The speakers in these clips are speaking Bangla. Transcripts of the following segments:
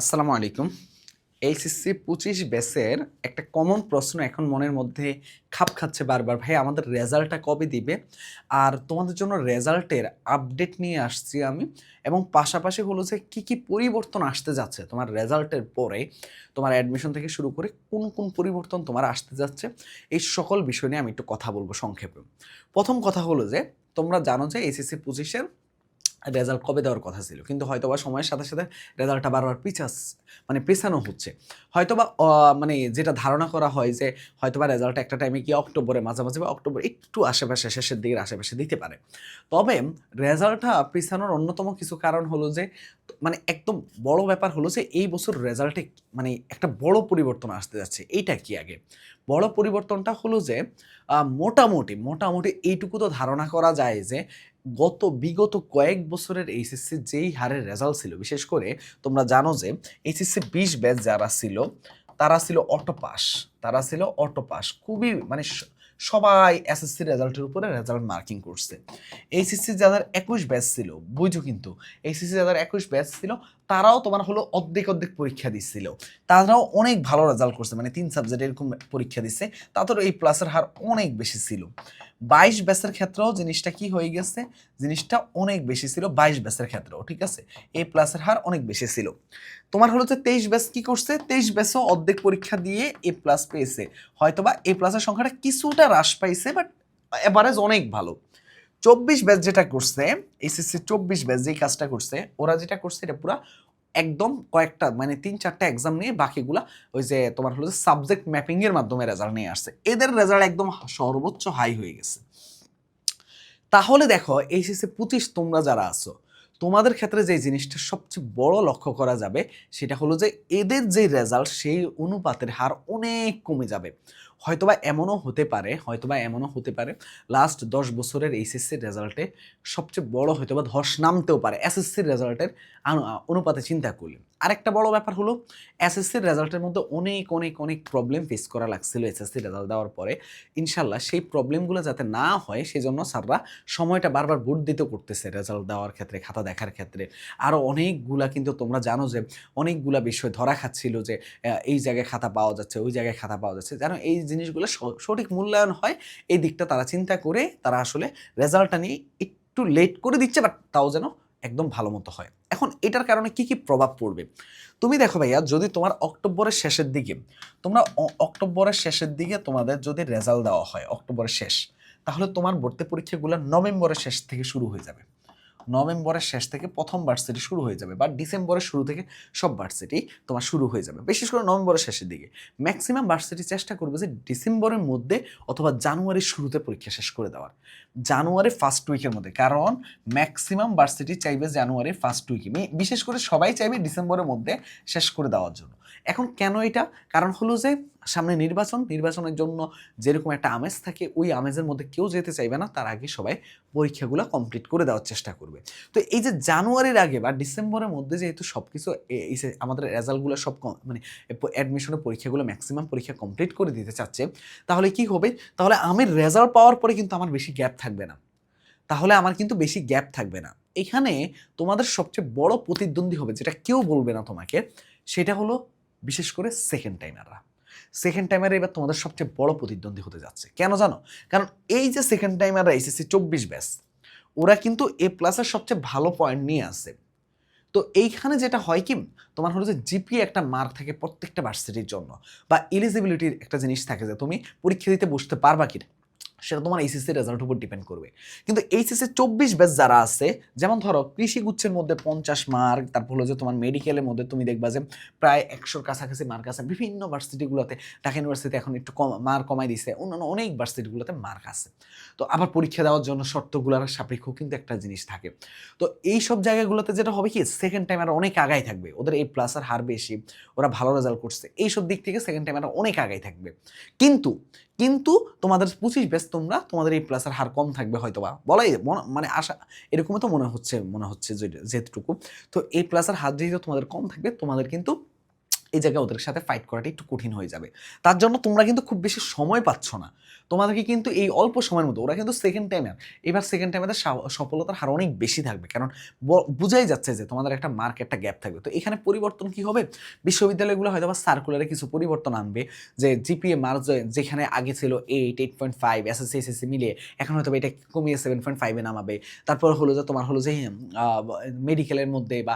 আসসালামু আলাইকুম। এইচএসসি পঁচিশ ব্যাসের একটা কমন প্রশ্ন এখন মনের মধ্যে খাপ খাচ্ছে বারবার। ভাই, আমাদের রেজাল্টটা কবে দিবে? আর তোমাদের জন্য রেজাল্টের আপডেট নিয়ে আসছি আমি এবং পাশাপাশি হলো যে কী কী পরিবর্তন আসতে যাচ্ছে তোমার রেজাল্টের পরে। তোমার অ্যাডমিশন থেকে শুরু করে কোন কোন পরিবর্তন তোমার আসতে যাচ্ছে, এই সকল বিষয় নিয়ে আমি একটু কথা বলব সংক্ষেপে। প্রথম কথা হলো যে, তোমরা জানো যে এইচএসসি পঁচিশের রেজাল্ট কবে দেওয়ার কথা ছিল? কিন্তু হয়তোবা সময়ের সাথে সাথে রেজাল্টটা বারবার পিছাস মানে পেছানো হচ্ছে। হয়তোবা মানে যেটা ধারণা করা হয় যে হয়তোবা রেজাল্ট একটা টাইমে গিয়ে অক্টোবরে, মাঝামাঝি বা অক্টোবর একটু আশেপাশে, শেষের দিকের আশেপাশে দিতে পারে। তবে রেজাল্টটা পিছানোর অন্যতম কিছু কারণ হলো যে মানে একদম বড় ব্যাপার হলো যে এই বছর রেজাল্টে মানে একটা বড় পরিবর্তন আসতে যাচ্ছে। এইটা কি আগে? বড় পরিবর্তনটা হলো যে মোটামুটি মোটামুটি এইটুকু তো ধারণা করা যায় যে গত বিগত কয়েক বছরের এইচএসসি যেই হারের রেজাল্ট ছিল, বিশেষ করে তোমরা জানো যে এইচএসসি বিশ ব্যাচ যারা ছিল, তারা ছিল অটোপাস তারা ছিল অটোপাস খুবই মানে সবাই এসএসসি রেজাল্টের উপরে রেজাল্ট মার্কিং করছে। এইচএসসি যাদের একুশ ব্যাচ ছিল, বুঝো কিন্তু এইচএসসি যাদের একুশ ব্যাচ ছিল তারাও তোমার হলো অর্ধেক অর্ধেক পরীক্ষা দিচ্ছিল তারাও অনেক ভালো রেজাল্ট করছে মানে তিন সাবজেক্ট এরকম পরীক্ষা দিচ্ছে তাদের এই প্লাসের হার অনেক বেশি ছিল। বাইশ ব্যাচের ক্ষেত্রেও জিনিসটা কি হয়ে গেছে, জিনিসটা অনেক বেশি ছিল বাইশ ব্যাচের ক্ষেত্রেও, ঠিক আছে? এ প্লাসের হার অনেক বেশি ছিল। তোমার হলো যে তেইশ ব্যাচ কি করছে, তেইশ ব্যাচও অর্ধেক পরীক্ষা দিয়ে এ প্লাস পেয়েছে। হয়তোবা এ প্লাসের সংখ্যাটা কিছুটা হ্রাস পাইছে বাট এভারেজ অনেক ভালো। চব্বিশ ব্যাচ যেটা করছে এসএসসি চব্বিশ ব্যাচ যেই কাজটা করছে, ওরা যেটা করছে এটা পুরা একদম কয়েকটা মানে তিন চারটা এক্সাম নিয়ে বাকিগুলা ওই যে তোমার হলো যে সাবজেক্ট ম্যাপিংয়ের মাধ্যমে রেজাল্ট নিয়ে আসছে। এদের রেজাল্ট একদম সর্বোচ্চ হাই হয়ে গেছে। তাহলে দেখো এইচএসসি পঁচিশ তোমরা যারা আছো তোমাদের ক্ষেত্রে যে জিনিসটা সবচেয়ে বড় লক্ষ্য করা যাবে, সেটা হলো যে এদের যে রেজাল্ট সেই অনুপাতের হার অনেক কমে যাবে। হয়তোবা এমনও হতে পারে, হয়তোবা এমনও হতে পারে। লাস্ট দশ বছরের এইচএসসির রেজাল্টে সবচেয়ে বড় হয়তোবা ধস নামতেও পারে এসএসসির রেজাল্টের অনুপাতে চিন্তা করলে। আরেকটা বড় ব্যাপার হলো এসএসসির রেজাল্টের মধ্যে অনেক অনেক অনেক প্রবলেম ফেস করা লাগছিল এসএসসি রেজাল্ট দেওয়ার পরে। ইনশাল্লাহ সেই প্রবলেমগুলো যাতে না হয় সেই জন্য স্যাররা সময়টা বারবার বর্ধিত করতেছে রেজাল্ট দেওয়ার ক্ষেত্রে খাতা দেখার ক্ষেত্রে। আরও অনেকগুলা কিন্তু তোমরা জানো যে, অনেকগুলা বিষয় ধরা খাচ্ছিল যে এই জায়গায় খাতা পাওয়া যাচ্ছে, ওই জায়গায় খাতা পাওয়া যাচ্ছে। যেন এই জিনিসগুলো সঠিক মূল্যায়ন হয়, এই দিকটা তারা চিন্তা করে, তারা আসলে রেজাল্টটা নিয়ে একটু লেট করে দিচ্ছে, বাট তাও যেন একদম ভালো মতো হয়। এখন এটার কারণে কি কি প্রভাব পড়বে? তুমি দেখো ভাইয়া, যদি তোমার অক্টোবরের শেষের দিকে, তোমরা অক্টোবরের শেষের দিকে তোমাদের যদি রেজাল্ট দেওয়া হয়, অক্টোবরের শেষ, তাহলে তোমার ভর্তি পরীক্ষাগুলো নভেম্বরের শেষ থেকে শুরু হয়ে যাবে। নভেম্বরের শেষ থেকে প্রথম ভার্সিটি শুরু হয়ে যাবে, বা ডিসেম্বরের শুরু থেকে সব ভার্সিটি তোমার শুরু হয়ে যাবে। বিশেষ করে নভেম্বরের শেষের দিকে। ম্যাক্সিমাম ভার্সিটি চেষ্টা করবে যে ডিসেম্বরের মধ্যে অথবা জানুয়ারির শুরুতে পরীক্ষা শেষ করে দেওয়ার। জানুয়ারি ফার্স্ট উইকের মধ্যে। কারণ ম্যাক্সিমাম ভার্সিটি চাইবে জানুয়ারির ফার্স্ট উইকে বিশেষ করে সবাই চাইবে ডিসেম্বরের মধ্যে শেষ করে দেওয়ার জন্য। এখন কেন এটা? কারণ হলো যে, সামনে নির্বাচন, নির্বাচনের জন্য যেরকম একটা আমেজ থাকে, ওই আমেজের মধ্যে কেউ যেতে চাইবে না, তার আগে সবাই পরীক্ষাগুলো কমপ্লিট করে দেওয়ার চেষ্টা করবে। তো এই যে জানুয়ারির আগে বা ডিসেম্বরের মধ্যে যেহেতু সব কিছু আমাদের রেজাল্টগুলো সব মানে অ্যাডমিশনের পরীক্ষাগুলো ম্যাক্সিমাম পরীক্ষা কমপ্লিট করে দিতে চাচ্ছে, তাহলে কি হবে? তাহলে আমি রেজাল্ট পাওয়ার পরে কিন্তু আমার বেশি গ্যাপ থাকবে না। তাহলে আমার কিন্তু বেশি গ্যাপ থাকবে না। এখানে তোমাদের সবচেয়ে বড় প্রতিদ্বন্দ্বী হবে, যেটা কেউ বলবে না তোমাকে, সেটা হলো বিশেষ করে সেকেন্ড টাইমাররা সেকেন্ড টাইমার এবার তোমাদের সবচেয়ে বড় প্রতিদ্বন্দ্বী হতে যাচ্ছে। কেন জানো? কারণ এই যে সেকেন্ড টাইমাররা এসএসসি চব্বিশ ব্যাস, ওরা কিন্তু এ প্লাসের সবচেয়ে ভালো পয়েন্ট নিয়ে আসে তো এইখানে যেটা হয় কি, তোমার হলো যে জিপি একটা মার্ক থাকে প্রত্যেকটা ভার্সিটির জন্য, বা এলিজিবিলিটির একটা জিনিস থাকে যে তুমি পরীক্ষা দিতে বসতে পারবা কিনা। সেটা তোমার এইচএসসি রেজাল্টের উপর ডিপেন্ড করবে। কিন্তু এইচএসসি চব্বিশ ব্যাচ যারা আছে, যেমন ধরো কৃষি গুচ্ছের মধ্যে পঞ্চাশ মার্ক তারপর হলো যে তোমার মেডিকেলের মধ্যে তুমি দেখবা যে প্রায় একশোর কাছাকাছি মার্ক আছে। বিভিন্ন ভার্সিটিগুলোতে ঢাকা ইউনিভার্সিটি এখন একটু কম মার্ক কমাই দিছে, অন্যান্য অনেক ভার্সিটিগুলোতে মার্ক আছে। তো আবার পরীক্ষা দেওয়ার জন্য শর্তগুলোর সাপেক্ষ কিন্তু একটা জিনিস থাকে। তো এই সব জায়গাগুলোতে যেটা হবে কি সেকেন্ড টাইম আর অনেক আগাই থাকবে। ওদের এই প্লাসের হার বেশি, ওরা ভালো রেজাল্ট করছে। এইসব দিক থেকে সেকেন্ড টাইম আর অনেক আগাই থাকবে। কিন্তু কিন্তু তোমাদের পঁচিশ ব্যাচ তোমরা তোমাদের এই প্লাসের হার কম থাকবে হয়তো বা বলাই মনে- আশা এরকমই তো মনে হচ্ছে মনে হচ্ছে যেটুকু। তো এই প্লাসের হার যেহেতু তোমাদের কম থাকবে, তোমাদের কিন্তু এই জায়গায় ওদের সাথে ফাইট করাটা একটু কঠিন হয়ে যাবে। তার জন্য তোমরা কিন্তু খুব বেশি সময় পাচ্ছ না। তোমাদেরকে কিন্তু এই অল্প সময়ের মধ্যে, ওরা কিন্তু সেকেন্ড টাইমে এবার সেকেন্ড টাইমে সফলতার হার অনেক বেশি থাকবে। কারণ বোঝাই যাচ্ছে যে তোমাদের একটা মার্ক একটা গ্যাপ থাকবে। তো এখানে পরিবর্তন কি হবে? বিশ্ববিদ্যালয়গুলো হয়তো বা সার্কুলারে কিছু পরিবর্তন আনবে, যে জিপিএ মার্ক যেখানে আগে ছিল eight eight point five SSC SSC মিলিয়ে, এখন হয়তো এটা কমিয়ে সেভেন পয়েন্ট ফাইভে নামাবে। তারপর হলো যে, তোমার হলো যে মেডিকেলের মধ্যে বা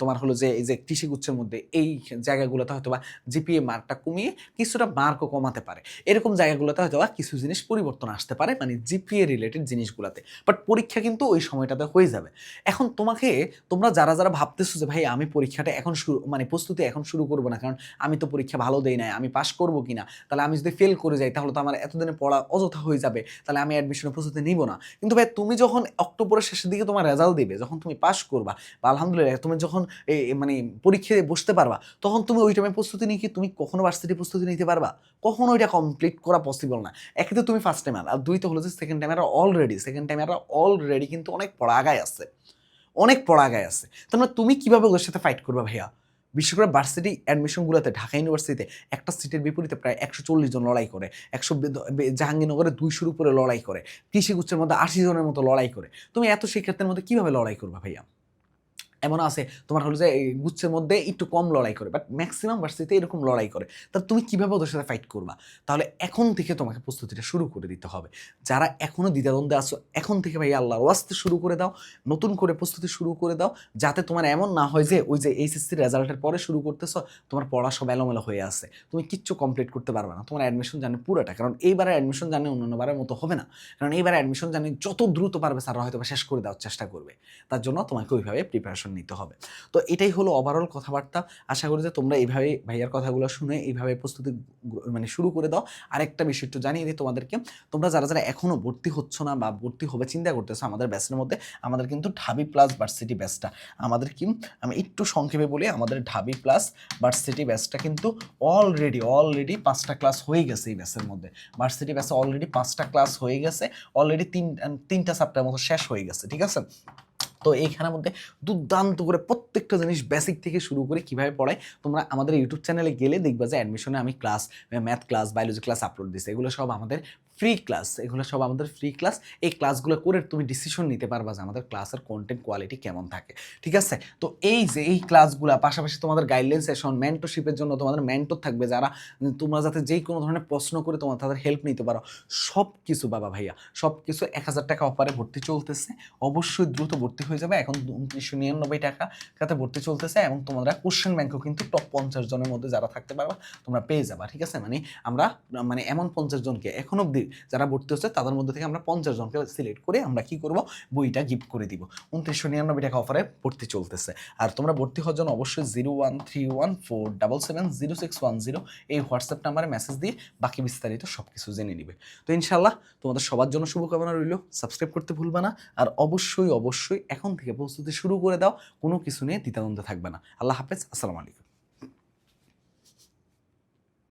তোমার হলো যে, এই যে কৃষিগুচ্ছের মধ্যে, এই জায়গাগুলোতে হয়তো বা জিপিএ মার্কটা কমিয়ে কিছুটা মার্কও কমাতে পারে। এরকম জায়গাগুলোতে হয়তো বা কিছু জিনিস পরিবর্তন আসতে পারে মানে জিপিএ রিলেটেড জিনিসগুলোতে। বাট পরীক্ষা কিন্তু ওই সময়টাতে হয়ে যাবে। এখন তোমাকে, তোমরা যারা যারা ভাবতেছো যে, ভাই, আমি পরীক্ষাটা এখন শুরু মানে প্রস্তুতি এখন শুরু করব না, কারণ আমি তো পরীক্ষা ভালো দেই নাই, আমি পাশ করব কিনা? তাহলে আমি যদি ফেল করে যাই, তাহলে তো আমার এতদিনে পড়া অযথা হয়ে যাবে, তাহলে আমি অ্যাডমিশনের প্রস্তুতি নিব না। কিন্তু ভাই, তুমি যখন অক্টোবরের শেষের দিকে তোমার রেজাল্ট দেবে, যখন তুমি পাশ করবা, বা আলহামদুলিল্লাহ, তুমি যখন মানে পরীক্ষায় বসতে পারবা, তখন তুমি ওই টাইমে প্রস্তুতি নিয়ে কি তুমি কখনো ভার্সিটি প্রস্তুতি নিতে পারবা? কখনো ওইটা কমপ্লিট করা পসিবল না। একে তো তুমি ফার্স্ট টাইম আর দুই তো হলো যে second time already second time already কিন্তু অনেক পড়া আগায় আছে। অনেক পড়া আগায় আছে। তার মানে তুমি কীভাবে ওদের সাথে ফাইট করবে ভাইয়া? বিশেষ করে ভার্সিটি অ্যাডমিশনগুলোতে ঢাকা ইউনিভার্সিটিতে একটা সিটের বিপরীতে প্রায় একশো চল্লিশ জন লড়াই করে, একশো জাহাঙ্গীরনগরে দুইশোর উপরে লড়াই করে কৃষিগুচ্ছের মধ্যে আশি জনের মতো লড়াই করে। তুমি এত শিক্ষার্থীর মধ্যে কীভাবে লড়াই করবে ভাইয়া? এমন আছে, তোমার হলো যে গুচ্ছের মধ্যে একটু কম লড়াই করে বাট ম্যাক্সিমাম ভার্সিটিতে এরকম লড়াই করে। তাহলে তুমি কীভাবে ওদের সাথে ফাইট করবা? তাহলে এখন থেকে তোমাকে প্রস্তুতিটা শুরু করে দিতে হবে। যারা এখনও দ্বিধাদ্বন্দ্বে আসো এখন থেকে ভাই আল্লাহর ওয়াস্তে শুরু করে দাও, নতুন করে প্রস্তুতি শুরু করে দাও, যাতে তোমার এমন না হয় যে ওই যে এইচএসসি রেজাল্টের পরে শুরু করতেছো, তোমার পড়া সব এলোমেলো হয়ে আছে। তুমি কিচ্ছু কমপ্লিট করতে পারবে না। তোমার অ্যাডমিশন জানে পুরোটা, কারণ এইবারে অ্যাডমিশন জানে অন্যান্যবারের মতো হবে না। কারণ এইবারে অ্যাডমিশন জানে যত দ্রুত পারবে স্যাররা হয়তো শেষ করে দেওয়ার চেষ্টা করবে। তার জন্য তোমাকে ওইভাবে প্রিপারেশন নিতে হবে। তো এটাই হলো ওভারঅল কথাবার্তা। আশা করি যে তোমরা এইভাবে ভাইয়ার কথাগুলো শুনে এইভাবে প্রস্তুতি মানে শুরু করে দাও। আরেকটা বিষয় একটু জানিয়ে দিই তোমাদেরকে। তোমরা যারা যারা এখনও ভর্তি হচ্ছ না বা ভর্তি হবে চিন্তা করতেছো আমাদের ব্যাচের মধ্যে, আমাদের কিন্তু ঢাবি প্লাস ভার্সিটি ব্যাচটা আমাদের কি, আমি একটু সংক্ষেপে বলি, আমাদের ঢাবি প্লাস ভার্সিটি ব্যাচটা কিন্তু অলরেডি অলরেডি পাঁচটা ক্লাস হয়ে গেছে এই ব্যাচের মধ্যে। ভার্সিটি ব্যাচে অলরেডি পাঁচটা ক্লাস হয়ে গেছে অলরেডি তিন, তিনটা চাপ্টার মতো শেষ হয়ে গেছে, ঠিক আছে? তো এইখানের মধ্যে দুর্দান্ত করে প্রত্যেকটা জিনিস বেসিক থেকে শুরু করে কীভাবে পড়ায়, তোমরা আমাদের ইউটিউব চ্যানেলে গেলে দেখবা যে অ্যাডমিশনে আমি class math class biology class upload দিচ্ছি এগুলো সব আমাদের ফ্রি ক্লাস এগুলো সব আমাদের ফ্রি ক্লাস এই ক্লাসগুলো করে তুমি ডিসিশন নিতে পারবা যে আমাদের ক্লাসের কন্টেন্ট কোয়ালিটি কেমন থাকে, ঠিক আছে? তো এই যে এই ক্লাসগুলো পাশাপাশি তোমাদের গাইডলাইন সেশন মেন্টরশিপের জন্য তোমাদের মেন্টর থাকবে যারা তোমরা যাতে যেই কোনো ধরনের প্রশ্ন করে তোমার তাদের হেল্প নিতে পারো। সব কিছু বাবা ভাইয়া সব কিছু এক হাজার টাকা অফারে ভর্তি চলতেছে। অবশ্যই দ্রুত ভর্তি হয়ে যাবে। এখন উনত্রিশশো নিরানব্বই টাকা তাতে ভর্তি চলতেছে এবং তোমরা কোশ্চেন ব্যাংকও কিন্তু টপ পঞ্চাশ জনের মধ্যে যারা থাকতে পারবা, তোমরা পেয়ে যাবা, ঠিক আছে? মানে আমরা মানে এমন পঞ্চাশ জনকে এখন অবধি যারা ভর্তি হচ্ছে, তাদের মধ্যে থেকে আমরা পঞ্চাশ জনকে সিলেক্ট করে আমরা কি করব? বইটা গিফট করে দিব। উনত্রিশশো নিরানব্বই টাকা অফারে ভর্তি চলতেছে। আর তোমরা ভর্তি হওয়ার জন্য অবশ্যই zero one three one four double seven zero six one zero এই হোয়াটসঅ্যাপ নাম্বারে মেসেজ দিয়ে বাকি বিস্তারিত সব কিছু জেনে নিবে। তো ইনশাল্লাহ তোমাদের সবার জন্য শুভকামনা রইল। সাবস্ক্রাইব করতে ভুলবে না। আর অবশ্যই অবশ্যই এখন থেকে প্রস্তুতি শুরু করে দাও। কোনো কিছু নিয়ে দ্বিতাদ্বন্দ্বে থাকবে না। আল্লাহ হাফেজ। আসসালামু আলাইকুম।